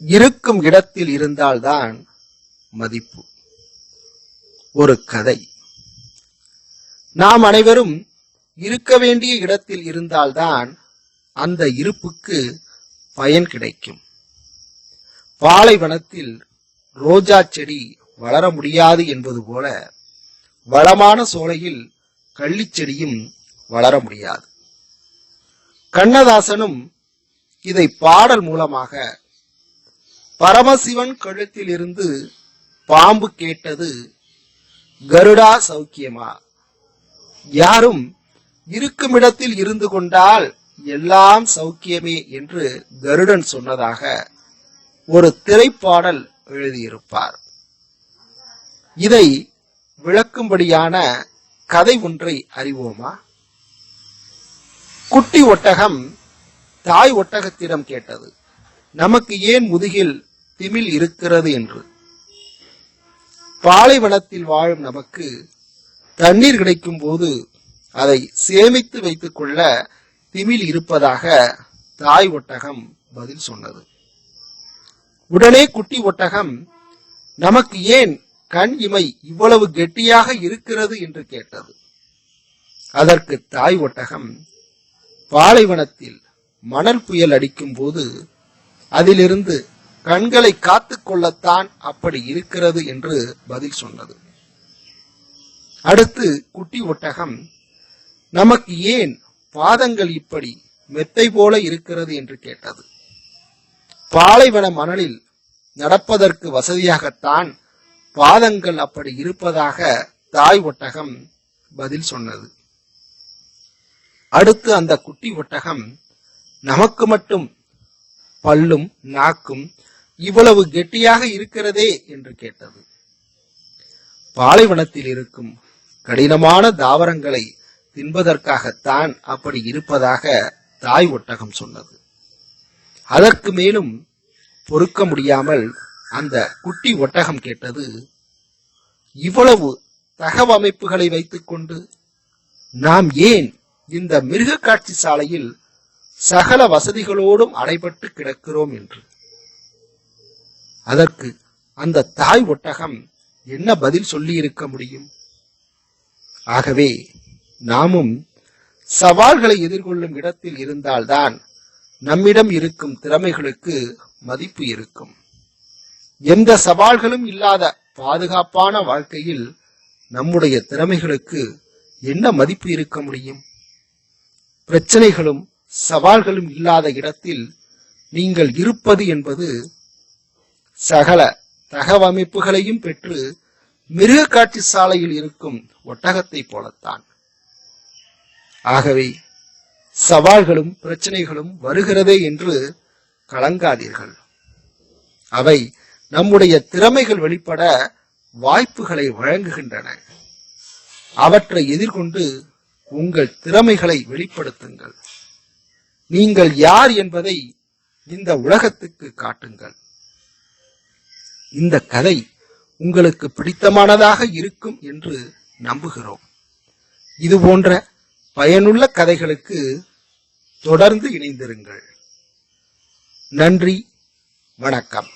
இருக்கும் இடத்தில் இருந்தால்தான் மதிப்பு. ஒரு கதை. நாம் அனைவரும் இருக்க வேண்டிய இடத்தில் இருந்தால்தான் அந்த இருப்புக்கு பயன் கிடைக்கும். பாலைவனத்தில் ரோஜா செடி வளர முடியாது என்பது போல வளமான சோலையில் கள்ளிச்செடியும் வளர முடியாது. கண்ணதாசனும் இதை பாடல் மூலமாக பரமசிவன் கழுத்தில் இருந்து பாம்பு கேட்டது கருடா சௌக்கியமா? யாரும் இருக்குமிடத்தில் இருந்து கொண்டால் எல்லாம் சௌக்கியமே என்று கருடன் சொன்னதாக ஒரு திரைப்பாடல் எழுதியிருப்பார். இதை விளக்கும்படியான கதை ஒன்றை அறிவோமா? குட்டி ஒட்டகம் தாய் ஒட்டகத்திடம் கேட்டது. நமக்கு ஏன் முதுகில் திமில் இருக்கிறது என்று? பாலைவனத்தில் வாழும் நமக்கு தண்ணீர் கிடைக்கும் போது அதை சேமித்து வைத்துக் கொள்ள திமில் இருப்பதாக தாய் ஒட்டகம் பதில் சொன்னது. உடனே குட்டி ஒட்டகம் நமக்கு ஏன் கண் இமை இவ்வளவு கெட்டியாக இருக்கிறது? என்று கேட்டது. அதற்கு தாய் ஒட்டகம் பாலைவனத்தில் மணல் புயல் அடிக்கும் போது அதிலிருந்து கண்களை காத்துக் கொள்ளத்தான் அப்படி இருக்கிறது என்று பதில் சொன்னது. அடுத்து குட்டி ஒட்டகம் நமக்கு ஏன் பாதங்கள் இப்படி மெத்தை போல இருக்கிறது? என்று கேட்டது. பாலைவன மணலில் நடப்பதற்கு வசதியாகத்தான் பாதங்கள் அப்படி இருப்பதாக தாய் ஒட்டகம் பதில் சொன்னது. அடுத்து அந்த குட்டி ஒட்டகம் நமக்கு மட்டும் பல்லும் நாக்கும் இவ்வளவு கெட்டியாக இருக்கிறதே என்று கேட்டது. பாலைவனத்தில் இருக்கும் கடினமான தாவரங்களை தின்பதற்காகத்தான் அப்படி இருப்பதாக தாய் ஒட்டகம் சொன்னது. அதற்கு மேலும் பொறுக்க முடியாமல் அந்த குட்டி ஒட்டகம் கேட்டது இவ்வளவு தகவமைப்புகளை வைத்துக்கொண்டு நாம் ஏன் இந்த மிருக காட்சி சாலையில் சகல வசதிகளோடும் அடைபட்டு கிடக்கிறோம் என்று. அதற்கு அந்த தாய் ஒட்டகம் என்ன பதில் சொல்லி இருக்க முடியும்? ஆகவே நாமும் சவால்களை எதிர்கொள்ளும் இடத்தில் இருந்தால்தான் நம்மிடம் இருக்கும் திறமைகளுக்கு மதிப்பு இருக்கும். எந்த சவால்களும் இல்லாத பாதுகாப்பான வாழ்க்கையில் நம்முடைய திறமைகளுக்கு என்ன மதிப்பு இருக்க முடியும்? பிரச்சனைகளும் சவால்களும் இல்லாத இடத்தில் நீங்கள் இருப்பது என்பது சகல தகவமைப்புகளையும் பெற்று மிருக காட்சி சாலையில் இருக்கும் ஒட்டகத்தை போலத்தான். ஆகவே சவால்களும் பிரச்சனைகளும் வருகிறதே என்று கலங்காதீர்கள். அவை நம்முடைய திறமைகள் வெளிப்பட வாய்ப்புகளை வழங்குகின்றன. அவற்றை எதிர்கொண்டு உங்கள் திறமைகளை வெளிப்படுத்துங்கள். நீங்கள் யார் என்பதை இந்த உலகத்துக்கு காட்டுங்கள். இந்த கதை உங்களுக்கு பிடித்தமானதாக இருக்கும் என்று நம்புகிறோம். இது போன்ற பயனுள்ள கதைகளுக்கு தொடர்ந்து இணைந்திருங்கள். நன்றி வணக்கம்.